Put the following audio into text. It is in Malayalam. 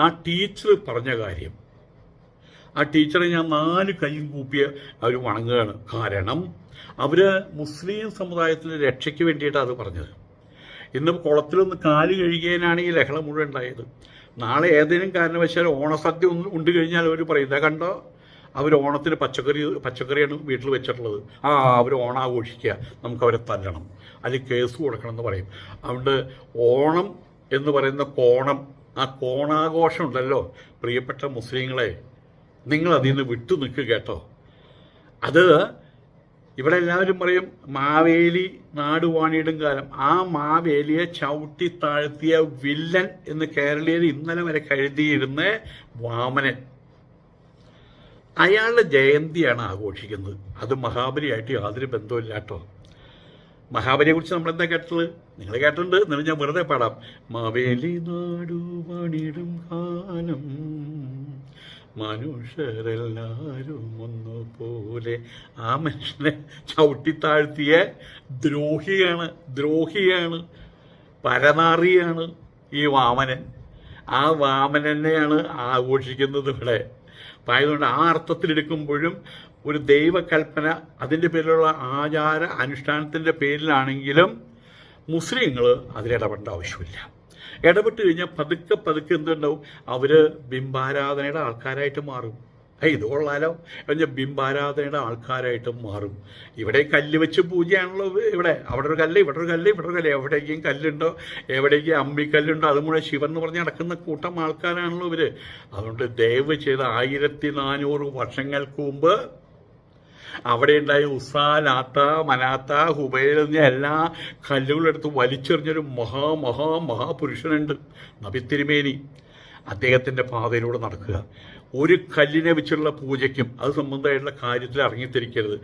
ആ ടീച്ചർ പറഞ്ഞ കാര്യം. ആ ടീച്ചറെ ഞാൻ നാല് കൈയും കൂപ്പിയ അവർ വണങ്ങുകയാണ്. കാരണം അവർ മുസ്ലിം സമുദായത്തിന്റെ രക്ഷയ്ക്ക് വേണ്ടിയിട്ടാണ് അത് പറഞ്ഞത്. ഇന്ന് കുളത്തിലൊന്ന് കാൽ കഴുകിയതിനാണ് ഈ ലഹള മുഴുവൻ ഉണ്ടായത്. നാളെ ഏതെങ്കിലും കാരണവശാൽ ഓണസദ്യ ഒന്ന് ഉണ്ട് കഴിഞ്ഞാൽ അവർ പറയും കണ്ടോ? അവർ ഓണത്തിന് പച്ചക്കറി പച്ചക്കറിയാണ് വീട്ടിൽ വെച്ചിട്ടുള്ളത്. ആ അവർ ഓണാഘോഷിക്കുക. നമുക്ക് അവരെ തല്ലണം. അല്ലെങ്കിൽ കേസ് കൊടുക്കണം എന്ന് പറയും. അതുകൊണ്ട് ഓണം എന്ന് പറയുന്ന കോണം ആ കോണാഘോഷം ഉണ്ടല്ലോ. പ്രിയപ്പെട്ട മുസ്ലിങ്ങളെ നിങ്ങൾ അതിൽ നിന്ന് വിട്ടു നിൽക്കുക കേട്ടോ. അത് ഇവിടെ എല്ലാവരും പറയും മാവേലി നാടുവാണിയിടും കാലം. ആ മാവേലിയെ ചവിട്ടി താഴ്ത്തിയ വില്ലൻ എന്ന് കേരളീയർ ഇന്നലെ വരെ കരുതിയിരുന്ന വാമനൻ. അയാളുടെ ജയന്തിയാണ് ആഘോഷിക്കുന്നത്. അത് മഹാബലിയായിട്ട് യാതൊരു ബന്ധമില്ലാട്ടോ മഹാബലിയെ കുറിച്ച് നമ്മൾ എന്താ കേട്ടത് നിങ്ങൾ കേട്ടിട്ടുണ്ട്. എന്നാലും ഞാൻ വെറുതെ പാടാം. മാവേലി നാടു നാടുവാണിടും കാലം മനുഷ്യരെല്ലാവരും ഒന്നുപോലെ. ആ മനുഷ്യനെ ചവിട്ടിത്താഴ്ത്തിയ ദ്രോഹിയാണ് ദ്രോഹിയാണ് പരനാറിയാണ് ഈ വാമനൻ. ആ വാമനനെയാണ് ആഘോഷിക്കുന്നത് ഇവിടെ. അപ്പം ആയതുകൊണ്ട് ആ അർത്ഥത്തിലെടുക്കുമ്പോഴും ഒരു ദൈവകൽപ്പന അതിന്റെ പേരിലുള്ള ആചാര അനുഷ്ഠാനത്തിന്റെ പേരിലാണെങ്കിലും മുസ്ലിങ്ങൾ അതിലിടപെടേണ്ട ആവശ്യമില്ല. ഇടപെട്ട് കഴിഞ്ഞാൽ പതുക്കെ പതുക്കെ എന്തുണ്ടാവും? അവർ ബിംബാരാധനയുടെ ആൾക്കാരായിട്ട് മാറും. ഇത് കൊള്ളാലോ. കഴിഞ്ഞ ബിംബാരാധനയുടെ ആൾക്കാരായിട്ട് മാറും. ഇവിടെ കല്ല് വെച്ച് പൂജയാണല്ലോ ഇവിടെ. അവിടെ ഒരു കല്ല് ഇവിടെ ഒരു കല്ല് ഇവിടെ ഒരു കല്ല്. എവിടേക്കും കല്ലുണ്ടോ? എവിടേക്കും അമ്മിക്കല്ലുണ്ടോ അത് മുഴുവൻ ശിവൻ എന്ന് പറഞ്ഞ് നടക്കുന്ന കൂട്ടം ആൾക്കാരാണല്ലോ ഇവർ അതുകൊണ്ട് ദയവ് ചെയ്ത് ആയിരത്തി നാനൂറ് വർഷങ്ങൾക്ക് മുമ്പ് അവിടെ ഉണ്ടായ ഉസാ ലാത്ത മനാത്ത ഹുബൈൽ എല്ലാ കല്ലുകളും എടുത്ത് വലിച്ചെറിഞ്ഞൊരു മഹാ മഹാ മഹാപുരുഷനുണ്ട് നബി തിരുമേനി അദ്ദേഹത്തിന്റെ പാതയിലൂടെ നടക്കുക. ഒരു കല്ലിനെ വെച്ചുള്ള പൂജയ്ക്കും അത് സംബന്ധമായിട്ടുള്ള കാര്യത്തിൽ ഇറങ്ങിത്തിരിക്കരുത്.